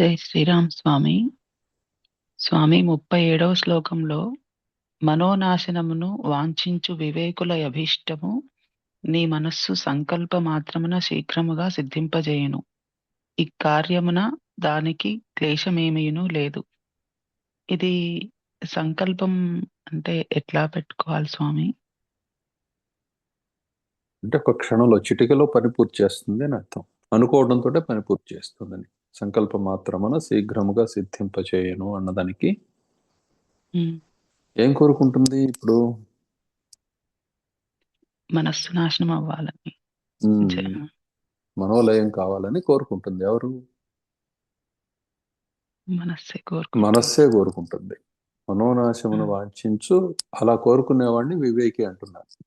జై శ్రీరామ్ స్వామి. స్వామి ముప్పై ఏడవ శ్లోకంలో మనోనాశనమును వాంఛించు వివేకుల అభీష్టము నీ మనస్సు సంకల్ప మాత్రమున శీఘ్రముగా సిద్ధింపజేయును. ఈ కార్యమున దానికి క్లేశమేమీను లేదు. ఇది సంకల్పం అంటే ఎట్లా పెట్టుకోవాలి స్వామి? అంటే ఒక క్షణంలో చిటికలో పని పూర్తి చేస్తుంది అని అర్థం. అనుకోవడంతో పని పూర్తి చేస్తుందని. సంకల్పం మాత్రమున శీఘ్రముగా సిద్ధింపచేయను అన్నదానికి ఏం కోరుకుంటుంది ఇప్పుడు? మనస్సు నాశనం అవ్వాలని. మనోలయం కావాలని కోరుకుంటుంది. ఎవరు? మనస్సే కోరుకు మనస్సే కోరుకుంటుంది. మనోనాశమును. వాంఛించు అలా కోరుకునేవాడిని వివేకి అంటున్నారు.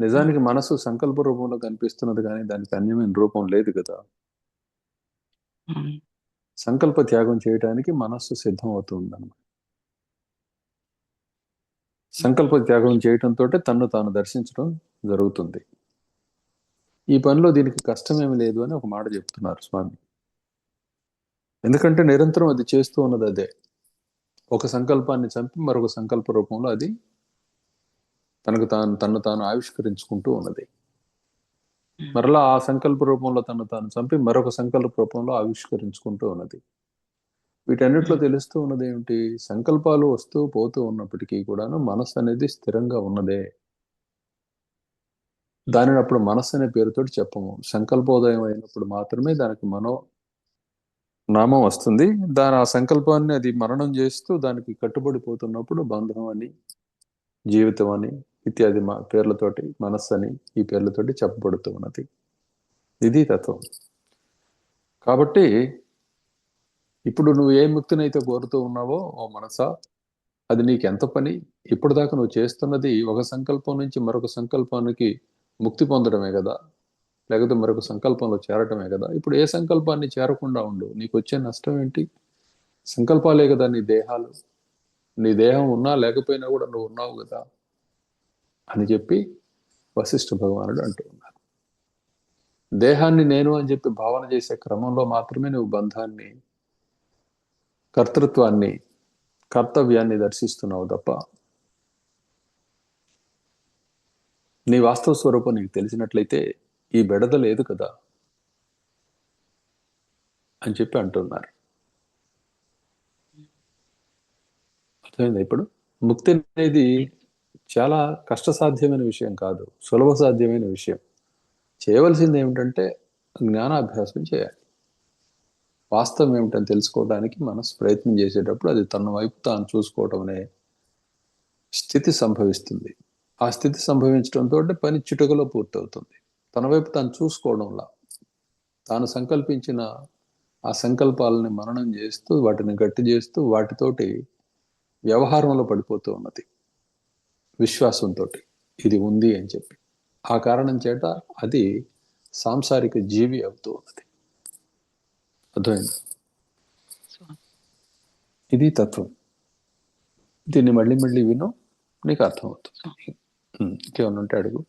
నిజానికి మనసు సంకల్ప రూపంలో కనిపిస్తున్నది కానీ దానికి అన్యమైన రూపం లేదు కదా. సంకల్ప త్యాగం చేయడానికి మనస్సు సిద్ధం అవుతుంది అనమాట సంకల్ప త్యాగం చేయటంతో తన్ను తాను దర్శించడం జరుగుతుంది. ఈ పనిలో దీనికి కష్టమేమి లేదు అని ఒక మాట చెప్తున్నారు స్వామి. ఎందుకంటే నిరంతరం అది చేస్తూ ఉన్నది అదే. ఒక సంకల్పాన్ని చంపి మరొక సంకల్ప రూపంలో అది తనకు తాను తన్ను తాను ఆవిష్కరించుకుంటూ ఉన్నది. మరలా ఆ సంకల్ప రూపంలో తను తాను చంపి మరొక సంకల్ప రూపంలో ఆవిష్కరించుకుంటూ ఉన్నది. వీటన్నిటిలో తెలుస్తూ ఉన్నది ఏమిటి సంకల్పాలు వస్తూ పోతూ ఉన్నప్పటికీ కూడాను మనస్సు అనేది స్థిరంగా ఉన్నదే. దానిని అప్పుడు మనస్సు అనే పేరుతో చెప్పము. సంకల్పోదయం అయినప్పుడు మాత్రమే దానికి మనో నామం వస్తుంది. దాని ఆ సంకల్పాన్ని అది మరణం చేస్తూ దానికి కట్టుబడిపోతున్నప్పుడు బంధం అని జీవితం అని ఇత్యాది మా పేర్లతోటి మనస్సు అని ఈ పేర్లతోటి చెప్పబడుతూ ఉన్నది. ఇది తత్వం. కాబట్టి ఇప్పుడు నువ్వు ఏ ముక్తినైతే కోరుతూ ఉన్నావో ఓ మనసా అది నీకు ఎంత పని? ఇప్పుడు దాకా నువ్వు చేస్తున్నది ఒక సంకల్పం నుంచి మరొక సంకల్పానికి ముక్తి పొందడమే కదా? లేకపోతే మరొక సంకల్పంలో చేరటమే కదా? ఇప్పుడు ఏ సంకల్పాన్ని చేరకుండా ఉండు? నీకు వచ్చే నష్టం ఏంటి? సంకల్పాలే కదా నీ దేహాలు. నీ దేహం ఉన్నా లేకపోయినా కూడా నువ్వు ఉన్నావు కదా. అని చెప్పి వశిష్ఠ భగవానుడు అంటూ ఉన్నారు. దేహాన్ని నేను అని చెప్పి భావన చేసే క్రమంలో మాత్రమే నువ్వు బంధాన్ని కర్తృత్వాన్ని కర్తవ్యాన్ని దర్శిస్తున్నావు తప్ప నీ వాస్తవ స్వరూపం నీకు తెలిసినట్లయితే ఈ బెడద లేదు కదా అని చెప్పి అంటున్నారు. అర్థమైందా ఇప్పుడు? ముక్తి అనేది చాలా కష్టసాధ్యమైన విషయం కాదు సులభ సాధ్యమైన విషయం. చేయవలసింది ఏమిటంటే జ్ఞానాభ్యాసం చేయాలి. వాస్తవం ఏమిటని తెలుసుకోవడానికి మనసు ప్రయత్నం చేసేటప్పుడు అది తన వైపు తాను చూసుకోవటం అనే స్థితి సంభవిస్తుంది. ఆ స్థితి సంభవించడంతో పని చిటుకలో పూర్తవుతుంది. తన వైపు తాను చూసుకోవడంలా తాను సంకల్పించిన ఆ సంకల్పాలని మననం చేస్తూ వాటిని గట్టి చేస్తూ వాటితోటి వ్యవహారంలో పడిపోతూ ఉన్నది. విశ్వాసంతో ఇది ఉంది అని చెప్పి. ఆ కారణం చేత అది సాంసారిక జీవి అవుతూ ఉన్నది. అర్థమైంది. ఇది తత్వం. దీన్ని మళ్ళీ మళ్ళీ విను నీకు అర్థమవుతుంది. ఇంకేమన్నా ఉంటే అడుగు.